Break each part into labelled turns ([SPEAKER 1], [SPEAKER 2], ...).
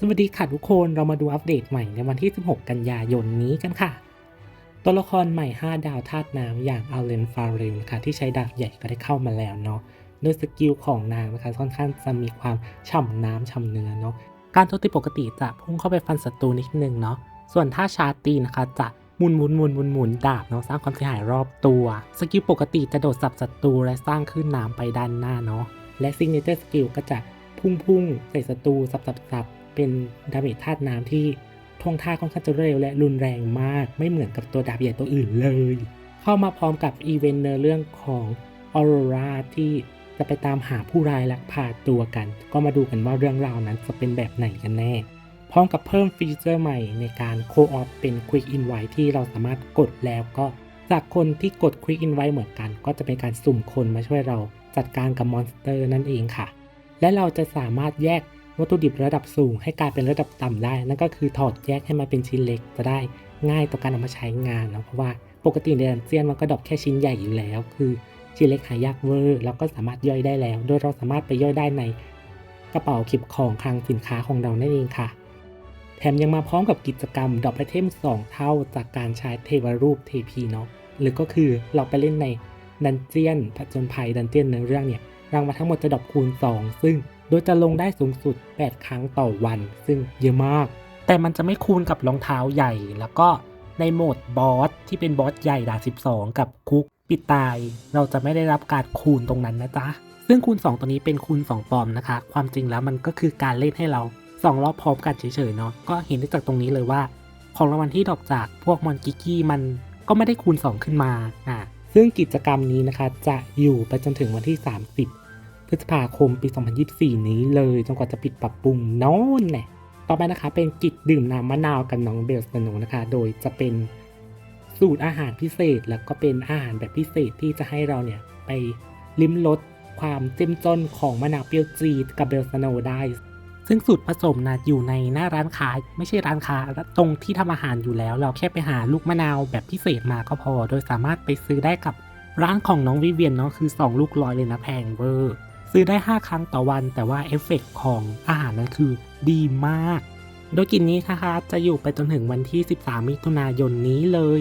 [SPEAKER 1] สวัสดีค่ะทุกคนเรามาดูอัปเดตใหม่ในวันที่ 16 กันยายนนี้กันค่ะ ตัวละครใหม่ 5 ดาวธาตุน้ำอย่างอัลเลนฟาเรลนะคะที่ใช้ดาบใหญ่ก็ได้เข้ามาแล้วเนาะโดยสกิลของนางนะคะค่อนข้างจะมีความฉ่ำน้ำฉ่ำเนื้อเนาะการโจมตีปกติจะพุ่งเข้าไปฟันศัตรูนิดนึงเนาะส่วนถ้าชาตีนะคะจะหมุนหมุนหมุนหมุนหมุนดาบเนาะสร้างความเสียหายรอบตัว สกิลปกติจะโดดสับศัตรูและสร้างขึ้นน้ำไปด้านหน้าเนาะและซิงเกิลสกิลก็จะพุ่งพุ่งใส่ศัตรูสับสับสับ เป็นดาเมจธาตุน้ำที่ท่วงท่าค่อนข้างจะเร็วและรุนแรงมาก ไม่เหมือนกับตัวดาบใหญ่ตัวอื่นเลย เข้ามาพร้อมกับอีเวนต์เนเรื่องของออโรราที่จะไปตามหาผู้ร้ายและพาตัวกัน ก็มาดูกันว่าเรื่องราวนั้นจะเป็นแบบไหนกันแน่ พร้อมกับเพิ่มฟีเจอร์ใหม่ในการโคออฟเป็น Quick Invite ที่เราสามารถกดแล้วก็จากคนที่กด Quick Invite เหมือนกัน ก็จะเป็นการสุ่มคนมาช่วยเราจัดการกับมอนสเตอร์นั่นเองค่ะ และเราจะสามารถแยก วัตถุดิบระดับสูงให้กลายเป็นระดับต่ำได้ นั่นก็คือถอดแยกให้มาเป็นชิ้นเล็กจะได้ง่ายต่อการเอามาใช้งานเนาะเพราะว่าปกติในดันเจียนมันก็ดอปแค่ชิ้นใหญ่อยู่แล้ว คือชิ้นเล็กหายากเวอร์เราก็สามารถย่อยได้แล้ว โดยเราสามารถไปย่อยได้ในกระเป๋าเก็บของคลังสินค้าของเรานั่นเองค่ะ แถมยังมาพร้อมกับกิจกรรมดอปไอเทม 2 เท่าจากการใช้เทวรูปเทพีเนาะหรือก็คือเราไปเล่นในดันเจียนผจญภัยดันเจียนในเรื่องเนี่ยรางวัลทั้งหมดจะดอปคูณ 2 ซึ่ง โดยจะลงได้สูงสุด 8 ครั้งต่อวัน ซึ่งเยอะมาก แต่มันจะไม่คูณกับรองเท้าใหญ่ แล้วก็ในโหมดบอสที่เป็นบอสใหญ่ดาบ12 กับคุกปิดตาย เราจะไม่ได้รับการคูณตรงนั้นนะจ๊ะ ซึ่งคูณ 2 ตัวนี้เป็นคูณ 2 ปลอมนะคะ ความจริงแล้วมันก็คือการเล่นให้เรา 2 รอบพร้อมกันเฉยๆเนาะ ก็เห็นได้จากตรงนี้เลยว่า ของรางวัลที่ดอปจากพวกมอนกิกกี้มันก็ไม่ได้คูณ 2 ขึ้นมา อ่าซึ่งกิจกรรมนี้นะคะจะอยู่ไปจนถึงวันที่ 30 พฤษภาคมปี 2024 นี้เลยจนกว่าจะปิดปรับปรุงโน้นแน่ต่อไปนะคะเป็นกิจดื่มน้ำมะนาวกับน้องเบลสโนนะคะ โดยจะเป็นสูตรอาหารพิเศษแล้วก็เป็นอาหารแบบพิเศษที่จะให้เราเนี่ยไปลิ้มรสความเจ้มจนของมะนาวเปรี้ยวจีดกับเบลสโนได้ ซึ่งสูตรผสมนะอยู่ในหน้าร้านค้าไม่ใช่ร้านค้าตรงที่ทำอาหารอยู่แล้ว เราแค่ไปหาลูกมะนาวแบบพิเศษมาก็พอ โดยสามารถไปซื้อได้กับร้านของน้องวิเวียนเนาะคือ 2 ลูกร้อยเลยนะแพงเวอร์ ซื้อได้ 5 ครั้งต่อวัน แต่ว่าเอฟเฟกต์ของอาหารนั้นคือดีมาก โดยกินนี้นะคะจะอยู่ไปจนถึงวันที่ 13 มิถุนายนนี้เลย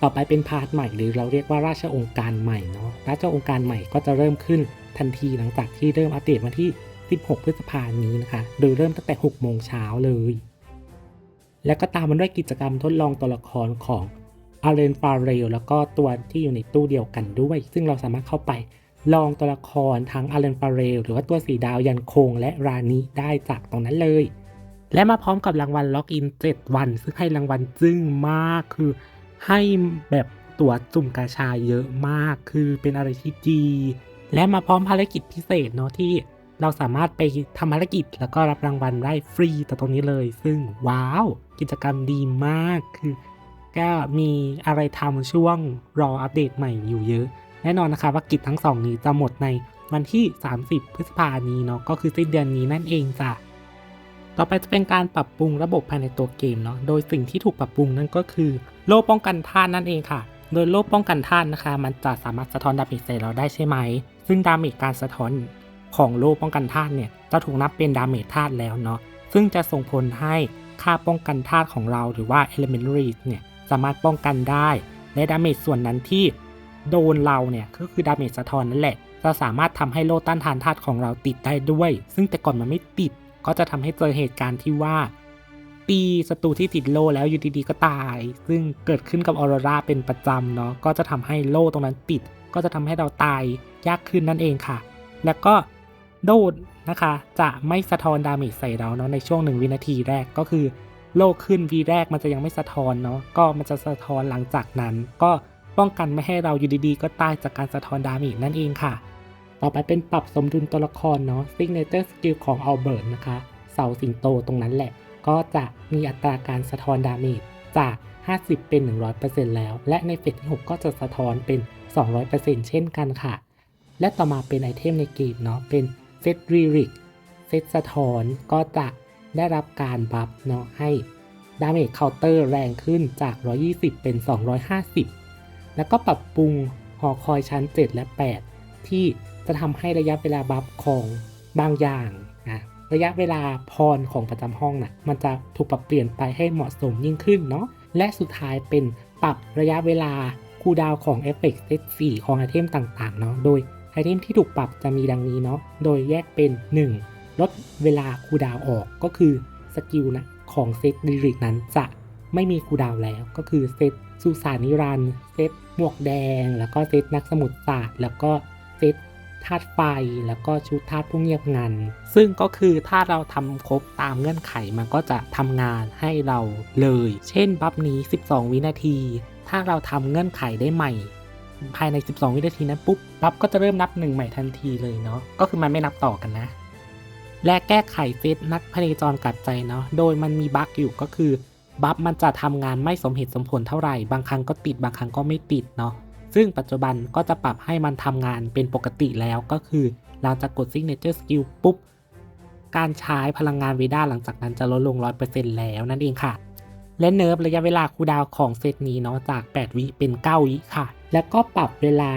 [SPEAKER 1] ต่อไปเป็นพาร์ทใหม่หรือเราเรียกว่าราชองค์การใหม่เนาะราชองค์การใหม่ก็จะเริ่มขึ้นทันทีหลังจากที่เริ่มอัปเดตวันที่ 16 พฤษภาคมนี้นะคะ โดยเริ่มตั้งแต่ 6 โมงเช้าเลย แล้วก็ตามมันด้วยกิจกรรมทดลองตัวละครของอาเลนฟาเรลแล้วก็ตัวที่อยู่ในตู้เดียวกันด้วย ซึ่งเราสามารถเข้าไป ลองตัวละครทั้งอาเลนฟาเรลหรือว่าตัวสีดาวยันโคงและรานิได้จากตรงนั้นเลย และมาพร้อมกับรางวัลล็อกอิน 7 วัน ซึ่งให้รางวัลจึ้งมากคือให้แบบตัวจุ่มกาชาเยอะมากคือเป็นอะไรที่ดีและมาพร้อมภารกิจพิเศษเนาะที่เราสามารถไปทำภารกิจแล้วก็รับรางวัลได้ฟรีแต่ตรงนี้เลย ซึ่งว้าว กิจกรรมดีมากคือ ก็มีอะไรทำช่วงรออัปเดตใหม่อยู่เยอะ แน่นอนนะคะว่ากิจทั้งสองนี้จะหมดในวันที่ 30 พฤษภาคมนี้เนาะก็คือสิ้นเดือนนี้นั่นเองจ้ะต่อไปจะเป็นการปรับปรุงระบบภายในตัวเกมเนาะโดยสิ่งที่ถูกปรับปรุงนั่นก็คือ โล่ป้องกันท่านนั่นเองค่ะ โดยโล่ป้องกันท่านนะคะ มันจะสามารถสะท้อนดาเมจใส่เราได้ใช่ไหม ซึ่งดาเมจการสะท้อนของโล่ป้องกันท่านเนี่ยจะถูกนับเป็นดาเมจธาตุแล้วเนาะซึ่งจะส่งผลให้ค่าป้องกันธาตุของเราหรือว่า elementary เนี่ยสามารถป้องกันได้ และดาเมจส่วนนั้นที่ โดนเราเนี่ยก็คือดาเมจสะท้อนนั่นแหละ จะสามารถทำให้โล่ต้านทานธาตุของเราติดได้ด้วย ซึ่งแต่ก่อนมันไม่ติด ก็จะทำให้เจอเหตุการณ์ที่ว่า ตีศัตรูที่ติดโลแล้วอยู่ดีๆก็ตาย ซึ่งเกิดขึ้นกับออโรราเป็นประจำเนาะก็จะทำให้โล่ตรงนั้นติด ก็จะทำให้เราตายยากขึ้นนั่นเองค่ะ แล้วก็โดดนะคะจะไม่สะท้อนดาเมจใส่เราเนาะในช่วงหนึ่งวินาทีแรกก็คือโล่ขึ้นวีแรกมันจะยังไม่สะท้อนเนาะก็มันจะสะท้อนหลังจากนั้น ก็ ป้องกันไม่ให้เราอยู่ดีๆ ก็ตายจากการสะท้อนดาเมจนั่นเองค่ะ ต่อไปเป็นปรับสมดุลตัวละครเนาะ Signature Skill ของอัลเบิร์ตนะคะ เสาสิงโตตรงนั้นแหละ ก็จะมีอัตราการสะท้อนดาเมจจาก 50 เป็น 100%แล้ว และในเฟสที่ 6 ก็จะสะท้อนเป็น 200%เช่นกันค่ะ และต่อมาเป็นไอเทมในเกมเนาะเป็นเซตรีริกเซตสะท้อนก็จะได้รับการบัฟเนาะให้ดาเมจเคาน์เตอร์แรงขึ้นจาก 120 เป็น 250 แล้วก็ปรับปรุงหอคอยชั้น 7 และ 8 ที่จะทำให้ระยะเวลาบัฟของบางอย่างนะระยะเวลาพรของประจำห้องน่ะมันจะถูกปรับเปลี่ยนไปให้เหมาะสมยิ่งขึ้นเนาะและสุดท้ายเป็นปรับระยะเวลาคูดาวของเอฟเฟกต์เซต4ของไอเทมต่างๆเนาะโดยไอเทมที่ถูกปรับจะมีดังนี้เนาะโดยแยกเป็น 1. ลดเวลาคูดาวออกก็คือสกิลนะของเซตดิริกนั้นจะไม่มีคูดาวแล้วก็คือเซตสุสานนิรันเซต หมวกแดง แล้วก็เซตนักสมุทรศาสตร์แล้วก็เซตธาตุไฟแล้วก็ชุดธาตุผู้เงียบงัน ซึ่งก็คือถ้าเราทำครบตามเงื่อนไขมันก็จะทำงานให้เราเลย เช่นบัฟนี้ 12 วินาที ถ้าเราทำเงื่อนไขได้ใหม่ ภายใน 12 วินาทีนั้นปุ๊บบัฟก็จะเริ่มนับหนึ่งใหม่ทันทีเลยเนาะก็คือมันไม่นับต่อกันนะ และแก้ไขเซตนักพเนจรกลับใจเนาะโดยมันมีบั๊กอยู่ก็คือ บัฟมันจะทำงานไม่สมเหตุสมผลเท่าไหร่ บางครั้งก็ติดบางครั้งก็ไม่ติดเนาะ ซึ่งปัจจุบันก็จะปรับให้มันทำงานเป็นปกติแล้วก็คือหลังจากกด Signature Skill ปุ๊บ การใช้พลังงานเวด้าหลังจากนั้นจะลดลง 100%แล้วนั่นเองค่ะ และเนิร์ฟระยะเวลาคูดาวของเซตนี้เนาะจาก 8 วิเป็น 9 วิค่ะ แล้วก็ปรับเวลา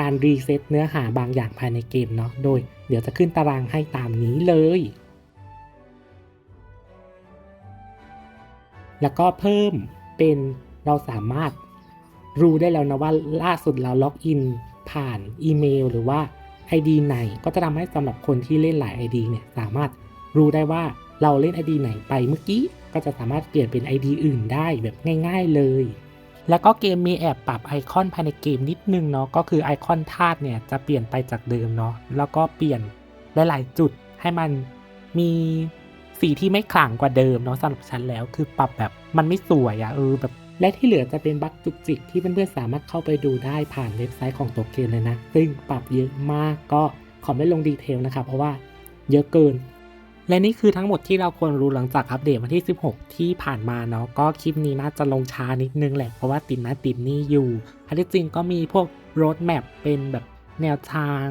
[SPEAKER 1] การรีเซ็ตเนื้อหาบางอย่างภายในเกมเนาะ โดย เดี๋ยวจะขึ้นตารางให้ตามนี้เลย แล้วก็เพิ่มเป็นเราสามารถรู้ได้แล้วนะว่าล่าสุดเราล็อกอินผ่านอีเมลหรือว่า ID ไหนก็จะทำให้สำหรับคนที่เล่นหลาย ID เนี่ยสามารถรู้ได้ว่าเราเล่น ID ไหนไปเมื่อกี้ก็จะสามารถเปลี่ยนเป็น ID อื่นได้แบบง่าย ๆเลย แล้วก็เกมมีแอบปรับไอคอนภายในเกมนิดนึงเนาะก็คือไอคอนธาตุเนี่ยจะเปลี่ยนไปจากเดิมเนาะแล้วก็เปลี่ยนหลายๆจุดให้มันมี สีที่ไม่ขลังกว่าเดิมเนาะสำหรับฉันแล้ว คือปรับแบบมันไม่สวยอะเออแบบและที่เหลือจะเป็นบั๊กจุกจิกที่เพื่อนๆสามารถเข้าไปดูได้ผ่านเว็บไซต์ของตัวเกมเลยนะ ซึ่งปรับเยอะมากก็ขอไม่ลงดีเทลนะครับเพราะว่าเยอะเกิน และนี่คือทั้งหมดที่เราควรรู้หลังจากอัปเดตวันที่ 16 ที่ผ่านมาเนาะก็คลิปนี้น่าจะลงช้านิดนึงแหละเพราะว่าติดนะติดนี่อยู่อันที่จริงก็มีพวกโรดแมปเป็นแบบแนวทาง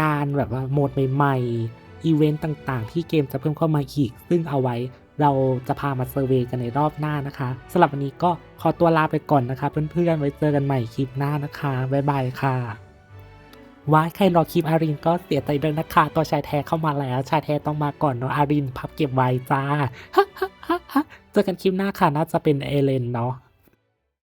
[SPEAKER 1] การแบบว่าโหมดใหม่ๆ อีเวนต์ต่างๆ ที่เกมจะเพิ่มเข้ามาอีก ซึ่งเอาไว้เราจะพามาเซอร์เวย์กันในรอบหน้านะคะสำหรับวันนี้ก็ขอตัวลาไปก่อนนะคะ เพื่อนๆไว้เจอกันใหม่คลิปหน้านะคะ บ๊ายบายค่ะว้ายใครรอคลิปอารินก็เสียใจด้วยนะคะ ตัวชายแท้เข้ามาแล้ว ชายแท้ต้องมาก่อนเนาะอารินพับเก็บไว้จ้าเจอกันคลิปหน้าค่ะน่าจะเป็นเอเลนเนาะ